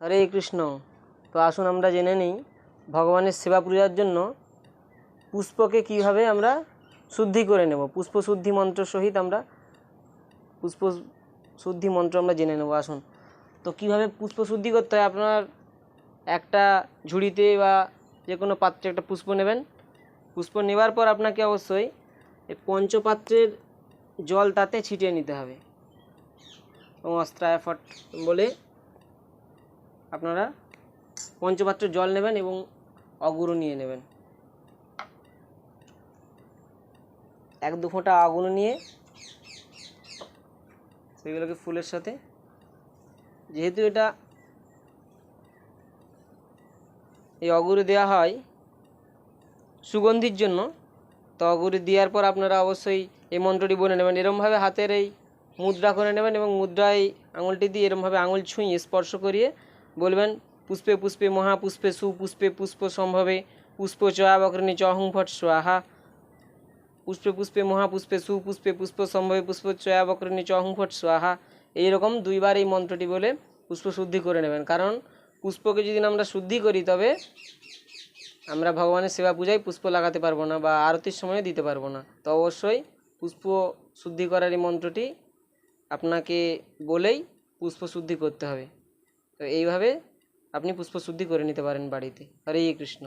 হরে কৃষ্ণ। তো আসুন আমরা জেনে নিই ভগবানের সেবা পূজার জন্য পুষ্পকে কীভাবে আমরা শুদ্ধি করে নেব। পুষ্প শুদ্ধি মন্ত্র সহিত আমরা পুষ্প শুদ্ধি মন্ত্র আমরা জেনে নেব। আসুন। তো কীভাবে পুষ্প শুদ্ধি করতে হয়? আপনার একটা ঝুড়িতে বা যে কোনো পাত্রে একটা পুষ্প নেবেন। পুষ্প নেওয়ার পর আপনাকে অবশ্যই পঞ্চপাত্রের জল তাতে ছিটিয়ে নিতে হবে। এবং অস্ত্রায় বলে আপনারা পঞ্চপাত্র জল নেবেন এবং অগুরু নিয়ে নেবেন। এক দু ফোঁটা আগুন নিয়ে সেগুলোকে ফুলের সাথে। যেহেতু এটা এই অগুরু দেওয়া হয় সুগন্ধির জন্য, তো অগুরু দেওয়ার পর আপনারা অবশ্যই এই মন্ত্রটি বলে নেবেন। এরমভাবে হাতের এই মুদ্রা করে নেবেন এবং মুদ্রায় আঙুলটি দিয়ে এরমভাবে আঙুল ছুঁয়ে স্পর্শ করিয়ে বলবেন, পুষ্পে পুষ্পে মহাপুষ্পে সুপুষ্পে পুষ্প সম্ভবে, পুষ্প চয়া বক্রণী চহং ফট স্বাহা। পুষ্পে পুষ্পে মহাপুষ্পে সুপুষ্পে পুষ্প সম্ভবে, পুষ্প চয়া বক্রণী চহং ফট স্বাহা। এইরকম দুইবার এই মন্ত্রটি বলে পুষ্প শুদ্ধি করে নেবেন। কারণ পুষ্পকে যদি আমরা শুদ্ধি করি, তবে আমরা ভগবানের সেবা পূজায় পুষ্প লাগাতে পারব না বা আরতির সময় দিতে পারব না। তো অবশ্যই পুষ্প শুদ্ধি করার এই মন্ত্রটি আপনাকে বলেই পুষ্প শুদ্ধি করতে হবে। তো এইভাবে আপনি পুষ্পশুদ্ধি করে নিতে পারেন বাড়িতে। হরে কৃষ্ণ।